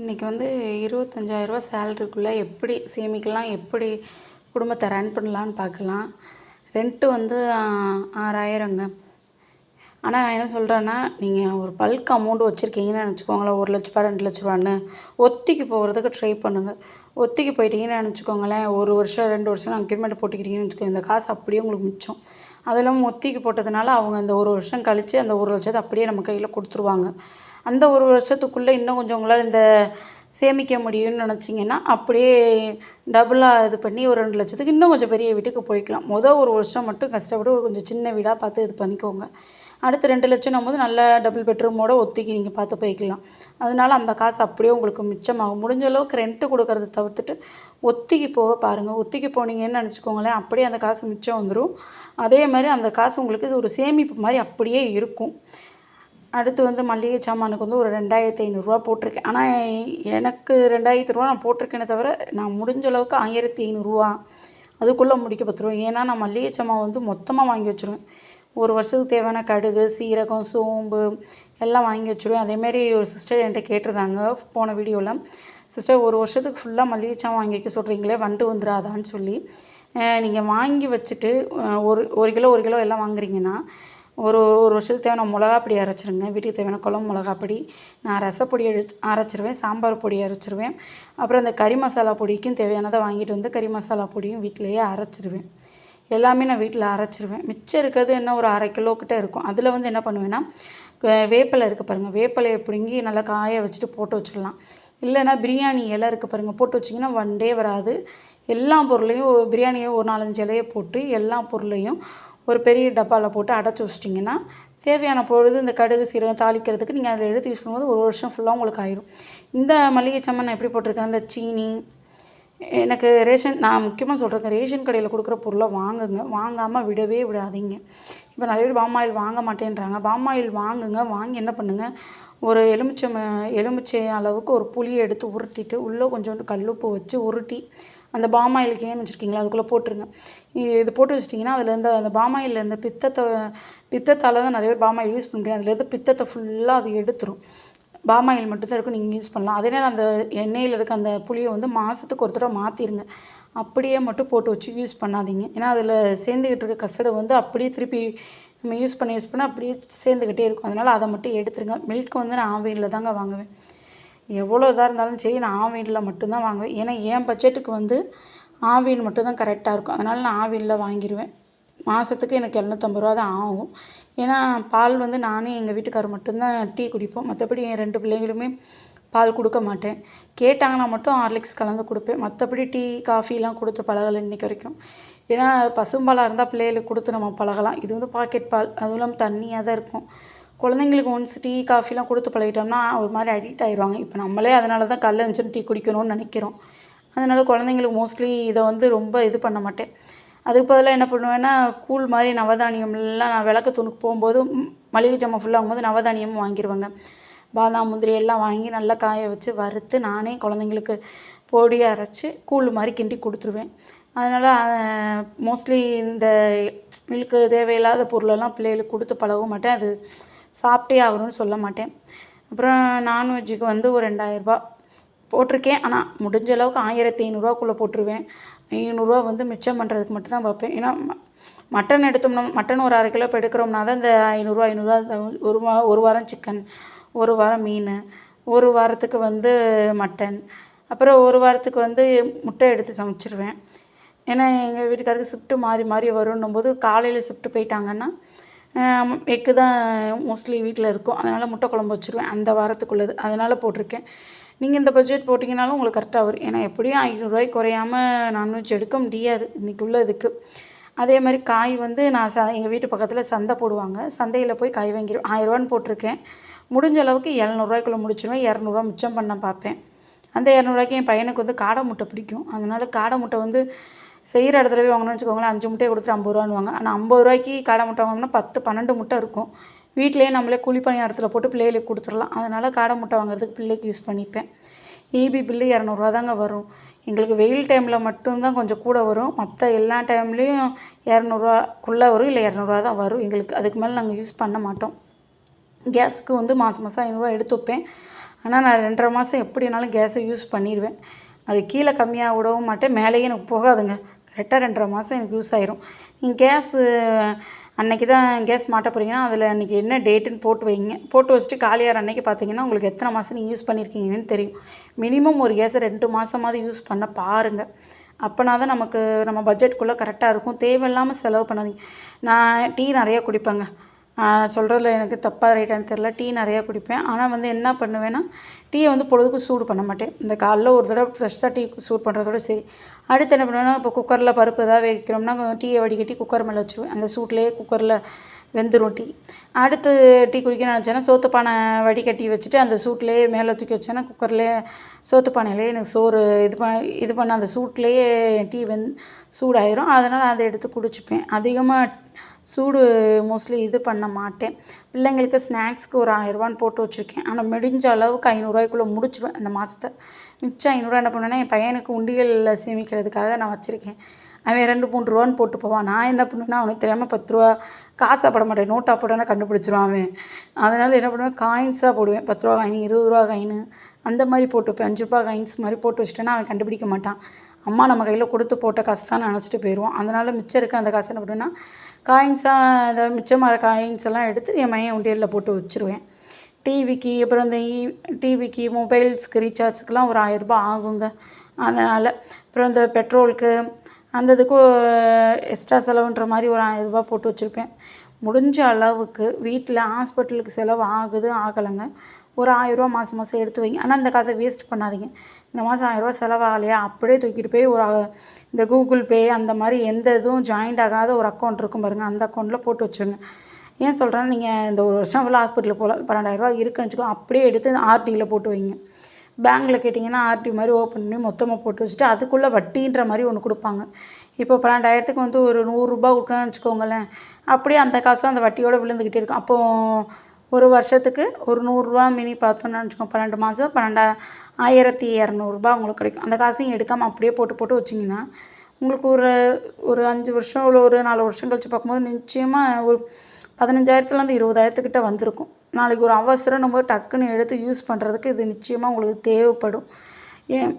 இன்றைக்கி வந்து இருபத்தஞ்சாயிரரூவா சேலரிக்குள்ளே எப்படி சேமிக்கலாம் எப்படி குடும்பத்தை ரன் பண்ணலான்னு பார்க்கலாம். ரெண்ட்டு வந்து ஆறாயிரங்க. ஆனால் நான் என்ன சொல்கிறேன்னா நீங்கள் ஒரு பல்க் அமௌண்ட் வச்சுருக்கீங்கன்னு நினச்சிக்கோங்களேன். ஒரு லட்ச ரூபா ரெண்டு லட்ச ரூபான்னு. ஒத்திக்கு போகிறதுக்கு ட்ரை பண்ணுங்கள் ஒத்திக்கு போயிட்டீங்கன்னு நினச்சிக்கோங்களேன். ஒரு வருஷம் ரெண்டு வருஷம் அக்ரிமெண்ட் போட்டுக்கிட்டீங்கன்னு வச்சுக்கோங்க இந்த காசு அப்படியே உங்களுக்கு மிச்சம். அதெல்லாம் இல்லாமல் ஒத்திக்கு போட்டதுனால அவங்க அந்த ஒரு வருஷம் கழித்து அந்த ஒரு லட்சத்தை அப்படியே நம்ம கையில் கொடுத்துருவாங்க. அந்த ஒரு வருஷத்துக்குள்ளே இன்னும் கொஞ்சம் உங்களால் இந்த சேமிக்க முடியும்னு நினச்சிங்கன்னா அப்படியே டபுளாக இது பண்ணி ஒரு ரெண்டு லட்சத்துக்கு இன்னும் கொஞ்சம் பெரிய வீட்டுக்கு போய்க்கலாம். மொதல் ஒரு வருஷம் மட்டும் கஷ்டப்பட்டு ஒரு கொஞ்சம் சின்ன வீடாக பார்த்து இது பண்ணிக்கோங்க. அடுத்து ரெண்டு லட்சம் போது நல்ல டபுள் பெட்ரூமோட ஒத்திக்கி நீங்கள் பார்த்து போய்க்கலாம். அதனால அந்த காசு அப்படியே உங்களுக்கு மிச்சமாகும். முடிஞ்ச அளவுக்கு ரெண்ட்டு கொடுக்கறத தவிர்த்துட்டு ஒத்திக்கு போக பாருங்கள் ஒத்திக்கு போனீங்கன்னு நினச்சிக்கோங்களேன் அப்படியே அந்த காசு மிச்சம் வந்துடும் அதே மாதிரி அந்த காசு உங்களுக்கு ஒரு சேமிப்பு மாதிரி அப்படியே இருக்கும். அடுத்து வந்து மளிகை சாமானுக்கு வந்து ஒரு ரெண்டாயிரத்தி ஐநூறுரூவா போட்டிருக்கேன். ஆனால் எனக்கு ரெண்டாயிரத்தி ரூபா நான் போட்டிருக்கேனே தவிர நான் முடிஞ்ச அளவுக்கு ஆயிரத்தி ஐநூறுரூவா அதுக்குள்ளே முடிக்க பத்துருவோம் ஏன்னா நான் மளிகை சாமான் வந்து மொத்தமாக வாங்கி வச்சுருவேன். ஒரு வருஷத்துக்கு தேவையான கடுகு சீரகம் சோம்பு எல்லாம் வாங்கி வச்சுருவேன். அதேமாரி ஒரு சிஸ்டர் என்கிட்ட கேட்டிருந்தாங்க போன வீடியோவில் சிஸ்டர் ஒரு வருஷத்துக்கு ஃபுல்லாக மளிகை சாமான் வாங்கி வைக்க சொல்கிறீங்களே வண்டு வந்துடாதான்னு சொல்லி. நீங்கள் வாங்கி வச்சுட்டு ஒரு ஒரு கிலோ ஒரு கிலோ எல்லாம் வாங்குறீங்கன்னா ஒரு ஒரு வருஷத்துக்கு தேவையான மிளகா பொடி அரைச்சிருங்க. வீட்டுக்கு தேவையான குழம்பு மிளகா பொடி. நான் ரசப்பொடி எடுத்து அரைச்சிருவேன் சாம்பார் பொடி அரைச்சிருவேன். அப்புறம் அந்த கறி மசாலா பொடிக்கும் தேவையானதை வாங்கிட்டு வந்து கறி மசாலா பொடியும் வீட்டிலையே அரைச்சிருவேன். எல்லாமே நான் வீட்டில் அரைச்சிருவேன். மிச்சம் இருக்கிறது என்ன ஒரு அரை கிலோ கிட்ட இருக்கும். அதில் வந்து என்ன பண்ணுவேன்னா வேப்பிலை இருக்குது பாருங்கள் வேப்பிலையை பிடுங்கி நல்லா காய வச்சுட்டு போட்டு வச்சிடலாம். இல்லைன்னா பிரியாணி இலை இருக்குது பாருங்கள் போட்டு வச்சிங்கன்னா டே வராது. எல்லா பொருளையும் பிரியாணியை ஒரு நாலஞ்சு இலையை போட்டு எல்லா பொருளையும் ஒரு பெரிய டப்பாவில் போட்டு அடைச்சி வச்சிட்டிங்கன்னா தேவையான பொழுது இந்த கடுகு சீரகம் தாளிக்கிறதுக்கு நீங்கள் அதில் எடுத்து யூஸ் பண்ணும்போது ஒரு வருஷம் ஃபுல்லாக உங்களுக்கு ஆயிரும். இந்த மளிகை சாமான் நான் எப்படி போட்டிருக்கேன் இந்த சீனி எனக்கு ரேஷன் நான் முக்கியமாக சொல்கிறேன் ரேஷன் கடையில் கொடுக்குற பொருளை வாங்குங்க. வாங்காமல் விடவே விடாதீங்க. இப்போ நிறைய பேர் பாமாயில் வாங்க மாட்டேன்றாங்க. பாமாயில் வாங்குங்க வாங்கி என்ன பண்ணுங்கள் ஒரு எலுமிச்சை எலுமிச்சை அளவுக்கு ஒரு புளியை எடுத்து உருட்டிட்டு உள்ளே கொஞ்சோண்டு கல்லுப்பு வச்சு உருட்டி அந்த பாமாயிலுக்கு ஏன் வச்சுருக்கீங்களா? அதுக்குள்ளே போட்டுருங்க. இது போட்டு வச்சிட்டிங்கன்னா அதுலேருந்து அந்த பாமாயில் இந்த பித்தத்தை பித்தத்தால் தான் நிறைய பேர் பாமாயில் யூஸ் பண்ண முடியும். அதுலேருந்து பித்தத்தை ஃபுல்லாக அது எடுத்துரும். பாமாயில் மட்டும்தான் இருக்கும். நீங்கள் யூஸ் பண்ணலாம். அதே நேரம் அந்த எண்ணெயில் இருக்க அந்த புளியை வந்து மாதத்துக்கு ஒரு தடவை மாற்றிடுங்க அப்படியே மட்டும் போட்டு வச்சு யூஸ் பண்ணாதீங்க. ஏன்னா அதில் சேர்ந்துக்கிட்டு இருக்க கசடை வந்து அப்படியே திருப்பி நம்ம யூஸ் பண்ண யூஸ் பண்ண அப்படியே சேர்ந்துக்கிட்டே இருக்கும். அதனால் அதை மட்டும் எடுத்துருங்க. மில்க் வந்து நான் ஆவியில் தாங்க வாங்குவேன். எவ்வளோ இதாக இருந்தாலும் சரி நான் ஆவினில் மட்டும்தான் வாங்குவேன். ஏன்னா என் பட்ஜெட்டுக்கு வந்து ஆவின் மட்டும்தான் கரெக்டாக இருக்கும். அதனால் நான் ஆவினில் வாங்கிடுவேன் மாதத்துக்கு எனக்கு இரநூத்தம்பது ரூபா தான் ஆகும். ஏன்னா பால் வந்து நானே எங்கள் வீட்டுக்காரர் மட்டும்தான் டீ குடிப்போம். மற்றபடி என் ரெண்டு பிள்ளைங்களுமே பால் கொடுக்க மாட்டேன். கேட்டாங்கன்னா மட்டும் ஹார்லிக்ஸ் கலந்து கொடுப்பேன். மற்றபடி டீ காஃபிலாம் கொடுத்து பழகலை இன்றைக்கி வரைக்கும். ஏன்னா பசும்பாலாக இருந்தால் பிள்ளைகளுக்கு கொடுத்து நம்ம பழகலாம். இது வந்து பாக்கெட் பால். அதுவும் இல்லாமல் தண்ணியாக தான் இருக்கும். குழந்தைங்களுக்கு ஒன்ஸ் டீ காஃபிலாம் கொடுத்து பழகிட்டோம்னா ஒரு மாதிரி அடிக்ட் ஆயிடுவாங்க. இப்போ நம்மளே அதனால தான் கல்ல இருந்துச்சுன்னு டீ குடிக்கணும்னு நினைக்கிறோம். அதனால் குழந்தைங்களுக்கு மோஸ்ட்லி இதை வந்து ரொம்ப இது பண்ண மாட்டேன். அதுக்கு பதிலாக என்ன பண்ணுவேன்னா கூழ் மாதிரி நவதானியம்லாம் நான் விளக்க தூணுக்கு போகும்போது மளிகை ஜாமான் ஃபுல்லாக ஆகும்போது நவதானியமும் வாங்கிடுவேங்க பாதாம் முந்திரி எல்லாம் வாங்கி நல்லா காய வச்சு வறுத்து நானே குழந்தைங்களுக்கு பொடியை அரைச்சி கூழ் மாதிரி கிண்டி கொடுத்துருவேன். அதனால் மோஸ்ட்லி இந்த மில்க்கு தேவையில்லாத பொருளெல்லாம் பிள்ளைகளுக்கு கொடுத்து பழகவும் மாட்டேன். அது சாப்பிட்டே ஆகணும்னு சொல்ல மாட்டேன். அப்புறம் நான்வெஜ்ஜுக்கு வந்து ஒரு ரெண்டாயிரரூபா போட்டிருக்கேன். ஆனால் முடிஞ்ச அளவுக்கு ஆயிரத்தி ஐநூறுரூவாக்குள்ளே போட்டுருவேன். ஐநூறுரூவா வந்து மிச்சம் பண்ணுறதுக்கு மட்டும் தான் பார்ப்பேன் ஏன்னா மட்டன் எடுத்தோம்னா மட்டன் ஒரு அரை கிலோ இப்போ எடுக்கிறோம்னா தான் இந்த ஐநூறுரூவா ஐநூறுரூவா ஒரு வா ஒரு வாரம் சிக்கன் ஒரு வாரம் மீன் ஒரு வாரத்துக்கு வந்து மட்டன் அப்புறம் ஒரு வாரத்துக்கு வந்து முட்டை எடுத்து சமைச்சிருவேன். ஏன்னா எங்கள் வீட்டுக்காருக்கு ஷிஃப்ட்டு மாறி மாறி வரும்னும் போது காலையில் ஷிஃப்ட்டு போயிட்டாங்கன்னா எக்கு தான் மோஸ்ட்லி வீட்டில் இருக்கும் அதனால் முட்டை குழம்பு வச்சுருவேன். அந்த வாரத்துக்குள்ளது. அதனால் போட்டிருக்கேன். நீங்கள் இந்த பட்ஜெட் போட்டிங்கனாலும் உங்களுக்கு கரெக்டாக வரும். ஏன்னா எப்படியும் ஐநூறுரூவாய்க்கு குறையாமல் நான்வெஜ் எடுக்க முடியாது. இன்றைக்கி உள்ள இதுக்கு. அதே மாதிரி காய் வந்து நான் ச எங்கள் வீட்டு பக்கத்தில் சந்தை போடுவாங்க. சந்தையில் போய் காய் வாங்கிடுவேன் ஆயிரரூவான்னு போட்டிருக்கேன். முடிஞ்ச அளவுக்கு எழுநூறுவாய்க்குள்ளே முடிச்சிடுவேன் இரநூறுவா மிச்சம் பண்ண பார்ப்பேன். அந்த இரநூறுவாய்க்கு என் பையனுக்கு வந்து காடை முட்டை பிடிக்கும். அதனால் காடை முட்டை வந்து செய்கிற இடத்துலவே வாங்கணும்னு வச்சுக்கோங்களேன் அஞ்சு முட்டையை கொடுத்துட்டு ஐம்பது ரூபான்னு ஆனால் ஐம்பது ரூபாய்க்கு காடை முட்டை வாங்கினா பத்து பன்னெண்டு முட்டை இருக்கும். வீட்டிலேயே நம்மளே குழி பணியாரத்தில் போட்டு பிள்ளைகளுக்கு கொடுத்துடலாம். அதனால் காடை முட்டை வாங்குறதுக்கு பிள்ளைக்கு யூஸ் பண்ணிப்பேன். ஈபி பில்லு இரநூறுவா தாங்க வரும். எங்களுக்கு வெயில் டைமில் மட்டும்தான் கொஞ்சம் கூட வரும். மற்ற எல்லா டைம்லேயும் இரநூறுவாக்குள்ளே வரும் இல்லை இரநூறுவா தான் வரும். எங்களுக்கு அதுக்கு மேலே நாங்கள் யூஸ் பண்ண மாட்டோம். கேஸுக்கு வந்து மாதம் மாதம் ஐநூறுரூவா எடுத்து வைப்பேன். ஆனால் நான் ரெண்டரை மாதம் எப்படினாலும் கேஸை யூஸ் பண்ணிடுவேன் அது கீழே கம்மியாக விடவும் மாட்டேன். மேலேயே எனக்கு போகாதுங்க. ரெட்டை ரெண்டரை மாதம் எனக்கு யூஸ் ஆயிரும். நீங்கள் கேஸு அன்னைக்கு தான் கேஸ் மாட்ட போகிறீங்கன்னா அதில் அன்றைக்கி என்ன டேட்டுன்னு போட்டு வைங்க. போட்டு வச்சுட்டு காலியாகிற அன்றைக்கி பார்த்தீங்கன்னா உங்களுக்கு எத்தனை மாதம் நீங்கள் யூஸ் பண்ணியிருக்கீங்கன்னு தெரியும். மினிமம் ஒரு கேஸை ரெண்டு மாதமாவது யூஸ் பண்ண பாருங்கள் அப்போனா தான் நமக்கு நம்ம பட்ஜெட்குள்ளே கரெக்டாக இருக்கும். தேவையில்லாமல் செலவு பண்ணாதீங்க. நான் டீ நிறையா குடிப்பேங்க. சொல்கிறதுல எனக்கு தப்பாக ரைட்டானு தெரில டீ நிறையா குடிப்பேன். ஆனால் வந்து என்ன பண்ணுவேன்னா டீயை வந்து பொழுதுக்கு சூடு பண்ண மாட்டேன். இந்த காலைல ஒரு தடவை ஃப்ரெஷ்ஷாக டீ சூடு பண்ணுறதோட சரி. அடுத்து என்ன பண்ணுவேன்னா இப்போ குக்கரில் பருப்பு ஏதாவது வைக்கிறோம்னா டீயை வடிகட்டி குக்கர் மேலே வச்சுருவேன். அந்த சூட்லேயே குக்கரில் வெந்துடும் டீ. அடுத்து டீ குடிக்க நினச்சேன்னா சோத்துப்பானை வடிகட்டி வச்சுட்டு அந்த சூட்லேயே மேலே தூக்கி வச்சேன்னா குக்கர்லேயே சோத்துப்பானையிலே எனக்கு சோறு இது பண்ண இது பண்ண அந்த சூட்லேயே டீ வெந் சூடாயிரும். அதனால் அதை எடுத்து குடிச்சுப்பேன். அதிகமாக சூடு மோஸ்ட்லி இது பண்ண மாட்டேன். பிள்ளைங்களுக்கு ஸ்நாக்ஸ்க்கு ஒரு ஆயிரரூபான்னு போட்டு வச்சுருக்கேன். ஆனால் முடிஞ்ச அளவுக்கு ஐநூறுரூவாய்க்குள்ளே முடிச்சிடுவேன் அந்த மாதத்தை மிச்சம் ஐநூறுரூவா என்ன பண்ணுவேன்னா என் பையனுக்கு உண்டிகளில் சேமிக்கிறதுக்காக நான் வச்சுருக்கேன். அவன் ரெண்டு மூணு ரூபான்னு போட்டு போவான். நான் என்ன பண்ணுவேன்னா அவனுக்கு தெரியாமல் பத்து ரூபா காசாக போட மாட்டேன். நோட்டாக போட்டோன்னா கண்டுபிடிச்சிருவான் அவன். அதனால் என்ன பண்ணுவேன் காயின்ஸாக போடுவேன். பத்து ரூபா காயின் இருபது ரூபா காயின் அந்த மாதிரி போட்டு வைப்பேன் அஞ்சு ரூபா காயின்ஸ் மாதிரி போட்டு வச்சிட்டேன்னா அவன் கண்டுபிடிக்க மாட்டான். அம்மா நம்ம கையில் கொடுத்து போட்ட காசு தான் நினச்சிட்டு போயிடுவோம் அதனால் மிச்சம் இருக்க அந்த காசு என்ன பண்ணுவேன்னா காயின்ஸாக அந்த மிச்சமாக காயின்ஸ் எல்லாம் எடுத்து என் மையன் உண்டியலில் போட்டு வச்சுருவேன். டிவிக்கு அப்புறம் இந்த e, இ டிவிக்கு மொபைல்ஸ்க்கு ரீசார்ஜுக்கெலாம் ஒரு ஆயிரரூபா ஆகுங்க. அதனால் அப்புறம் இந்த பெட்ரோலுக்கு அந்த இதுக்கும் எக்ஸ்ட்ரா செலவுன்ற மாதிரி ஒரு ஆயிரரூபா போட்டு வச்சுருப்பேன். முடிஞ்ச அளவுக்கு வீட்டில் ஹாஸ்பிட்டலுக்கு செலவு ஆகுது ஆகலைங்க. ஒரு ஆயிரரூவா மாதம் மாதம் எடுத்து வைங்க. ஆனால் அந்த காசை வேஸ்ட் பண்ணாதீங்க. இந்த மாதம் ஆயிரரூவா செலவாகலையா? அப்படியே தூக்கிட்டு போய் ஒரு இந்த கூகுள் பே அந்த மாதிரி எந்த இதுவும் ஜாயிண்ட் ஆகாத ஒரு அக்கௌண்ட் இருக்கும் பாருங்கள் அந்த அக்கௌண்ட்டில் போட்டு வச்சுருங்க. ஏன் சொல்கிறேன்னா நீங்கள் இந்த ஒரு வருஷம் ஃபுல்லாக ஹாஸ்பிட்டலுக்கு போகல பன்னெண்டாயிரரூவா இருக்குன்னு வச்சுக்கோ அப்படியே எடுத்து ஆர்டியில் போட்டு வைங்க. பேங்க்கில் கேட்டிங்கன்னா ஆர்டி மாதிரி ஓப்பன் பண்ணி மொத்தமாக போட்டு வச்சுட்டு அதுக்குள்ளே வட்டின்ற மாதிரி ஒன்று கொடுப்பாங்க. இப்போ பன்னெண்டாயிரத்துக்கு வந்து ஒரு நூறுரூபா கொடுக்கணும்னு வச்சுக்கோங்களேன். அப்படியே அந்த காசும் அந்த வட்டியோடு விழுந்துக்கிட்டே இருக்கும். அப்போது ஒரு வருஷத்துக்கு ஒரு நூறுரூவா மினி பார்த்தோன்னு வச்சுக்கோங்க. பன்னெண்டு மாதம் பன்னெண்டா ஆயிரத்தி இரநூறுபா உங்களுக்கு கிடைக்கும். அந்த காசையும் எடுக்காமல் அப்படியே போட்டு போட்டு வச்சிங்கன்னா உங்களுக்கு ஒரு ஒரு அஞ்சு வருஷம் இல்லை ஒரு நாலு வருஷம் கழித்து பார்க்கும்போது நிச்சயமாக ஒரு பதினஞ்சாயிரத்துலேருந்து இருபதாயிரத்துக்கிட்ட வந்திருக்கும். நாளைக்கு ஒரு அவசரம் நம்ம டக்குன்னு எடுத்து யூஸ் பண்ணுறதுக்கு இது நிச்சயமாக உங்களுக்கு தேவைப்படும். ஏன்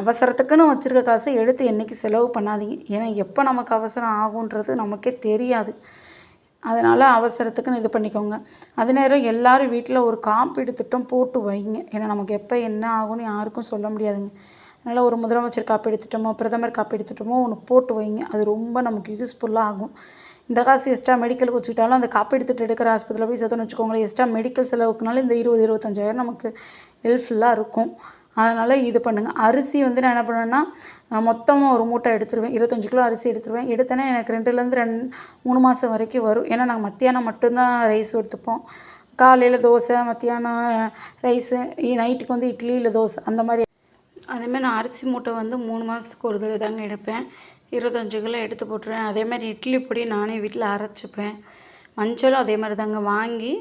அவசரத்துக்குன்னு வச்சுருக்க காசை எடுத்து என்றைக்கு செலவு பண்ணாதீங்க. ஏன்னா எப்போ நமக்கு அவசரம் ஆகுன்றது நமக்கே தெரியாது. அதனால் அவசரத்துக்குன்னு இது பண்ணிக்கோங்க. அது நேரம் எல்லோரும் வீட்டில் ஒரு காப்பீடு திட்டம் போட்டு வைங்க. ஏன்னா நமக்கு எப்போ என்ன ஆகும்னு யாருக்கும் சொல்ல முடியாதுங்க. அதனால் ஒரு முதலமைச்சர் காப்பீடு திட்டமோ பிரதமர் காப்பீடு திட்டமோ ஒன்று போட்டு வைங்க. அது ரொம்ப நமக்கு யூஸ்ஃபுல்லாக ஆகும். இந்த காசு எக்ஸ்ட்ரா மெடிக்கலுக்கு வச்சுக்கிட்டாலும் அந்த காப்பீடு திட்டம் எடுக்கிற ஆஸ்பத்திரியில் போய் சேர்த்தோன்னு வச்சுக்கோங்களேன் எக்ஸ்ட்ரா மெடிக்கல் செலவுக்குனாலும் இந்த இருபது இருபத்தஞ்சாயிரம் நமக்கு ஹெல்ப்ஃபுல்லாக இருக்கும். அதனால் இது பண்ணுங்கள் அரிசி வந்து நான் என்ன பண்ணுவேன்னா மொத்தமாக ஒரு மூட்டை எடுத்துருவேன். இருபத்தஞ்சி கிலோ அரிசி எடுத்துருவேன். எடுத்தேன்னா எனக்கு ரெண்டுலேருந்து ரெண்டு மூணு மாதம் வரைக்கும் வரும். ஏன்னா நாங்கள் மத்தியானம் மட்டும்தான் ரைஸ் எடுத்துப்போம். காலையில் தோசை மத்தியானம் ரைஸு நைட்டுக்கு வந்து இட்லி இல்லை தோசை. அந்த மாதிரி. அதேமாதிரி நான் அரிசி மூட்டை வந்து மூணு மாதத்துக்கு ஒரு தடவை தாங்க எடுப்பேன். இருபத்தஞ்சி கிலோ எடுத்து போட்டுருவேன். அதேமாதிரி இட்லி பொடி நானே வீட்டில் அரைச்சிப்பேன். மஞ்சளும் அதே மாதிரி தாங்க. வாங்கி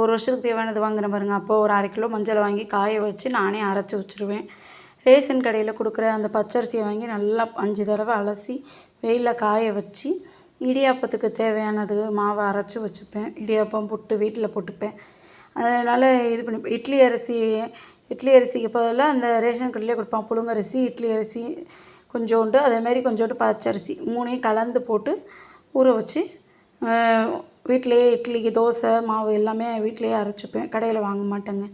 ஒரு வருஷத்துக்கு தேவையானது வாங்கினேன் பாருங்கள் அப்போது ஒரு அரை கிலோ மஞ்சளை வாங்கி காய வச்சு நானே அரைச்சி வச்சுருவேன். ரேஷன் கடையில் கொடுக்குற அந்த பச்சரிசியை வாங்கி நல்லா அஞ்சு தடவை அலசி வெயிலில் காய வச்சு இடியாப்பத்துக்கு தேவையானது மாவை அரைச்சி வச்சுப்பேன். இடியாப்பம் புட்டு வீட்டில் போட்டுப்பேன். அதனால் இது பண்ணி இட்லி அரிசி இட்லி அரிசிக்கு பதிலாக அந்த ரேஷன் கடையிலே கொடுப்பான். புழுங்கரிசி இட்லி அரிசி கொஞ்சோண்டு அதேமாதிரி கொஞ்சோண்டு பச்சரிசி மூணையும் கலந்து போட்டு ஊற வச்சு வீட்டிலையே இட்லிக்கு தோசை மாவு எல்லாமே வீட்டிலையே அரைச்சிப்பேன். கடையில் வாங்க மாட்டேங்க.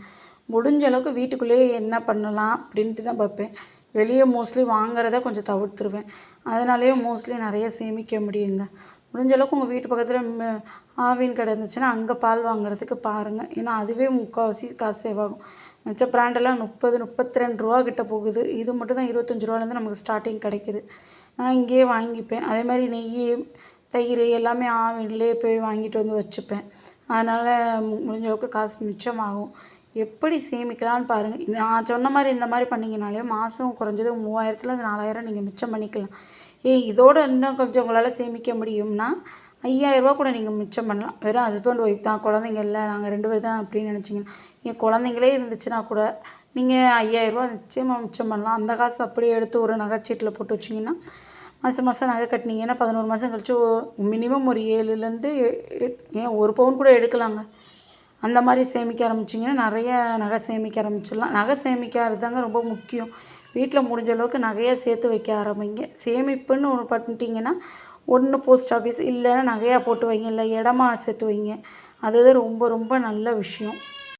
முடிஞ்ச அளவுக்கு வீட்டுக்குள்ளேயே என்ன பண்ணலாம் அப்படின்ட்டு தான் பார்ப்பேன். வெளியே மோஸ்ட்லி வாங்குறத கொஞ்சம் தவிர்த்துருவேன். அதனாலேயே மோஸ்ட்லி நிறைய சேமிக்க முடியுங்க. முடிஞ்ச அளவுக்கு உங்கள் வீட்டு பக்கத்தில் ஆவின் கடை இருந்துச்சுன்னா அங்கே பால் வாங்குறதுக்கு பாருங்கள் ஏன்னா அதுவே முக்கால்வாசி காசு சேவ் ஆகும் மிச்ச பிராண்டெல்லாம் முப்பது முப்பத்தி ரெண்டு ரூபா கிட்ட போகுது. இது மட்டும் தான் இருபத்தஞ்சி ரூபாலேருந்து நமக்கு ஸ்டார்டிங் கிடைக்கிது. நான் இங்கேயே வாங்கிப்பேன். அதே மாதிரி நெய் தயிர் எல்லாமே ஆவின்லேயே போய் வாங்கிட்டு வந்து வச்சுப்பேன். அதனால் முடிஞ்சளவுக்கு காசு மிச்சமாகும். எப்படி சேமிக்கலாம்னு பாருங்கள் நான் சொன்ன மாதிரி இந்த மாதிரி பண்ணிங்கனாலே மாதம் குறைஞ்சது மூவாயிரத்துலேருந்து நாலாயிரம் நீங்கள் மிச்சம் பண்ணிக்கலாம். ஏய் இதோட இன்னும் கொஞ்சம் உங்களால் சேமிக்க முடியும்னா ஐயாயிரரூபா கூட நீங்கள் மிச்சம் பண்ணலாம். வெறும் ஹஸ்பண்ட் ஒய்ஃப் தான் குழந்தைங்க இல்லை. நாங்கள் ரெண்டு பேர் தான் அப்படின்னு நினச்சிங்கன்னா என் குழந்தைங்களே இருந்துச்சுன்னா கூட நீங்கள் ஐயாயிரரூபா நிச்சயமாக மிச்சம் பண்ணலாம். அந்த காசு அப்படியே எடுத்து ஒரு நகைச்சீட்டில் போட்டு வச்சிங்கன்னா மாதம் மாதம் நகை கட்டினீங்கன்னா பதினோரு மாதம் கழிச்சு மினிமம் ஒரு ஏழுலேருந்து ஏன் ஒரு பவுன் கூட எடுக்கலாங்க. அந்த மாதிரி சேமிக்க ஆரம்பிச்சிங்கன்னா நிறைய நகை சேமிக்க ஆரம்பிச்சிடலாம். நகை சேமிக்கிறது தாங்க ரொம்ப முக்கியம். வீட்டில் முடிஞ்ச அளவுக்கு நகையை சேர்த்து வைக்க ஆரம்பிங்க. சேமிப்புன்னு ஒன்று பண்ணிட்டீங்கன்னா ஒன்று போஸ்ட் ஆஃபீஸ் இல்லைன்னா நகையாக போட்டு வைங்க இல்லை இடமா சேர்த்து வைங்க. அதுதான் ரொம்ப ரொம்ப நல்ல விஷயம்.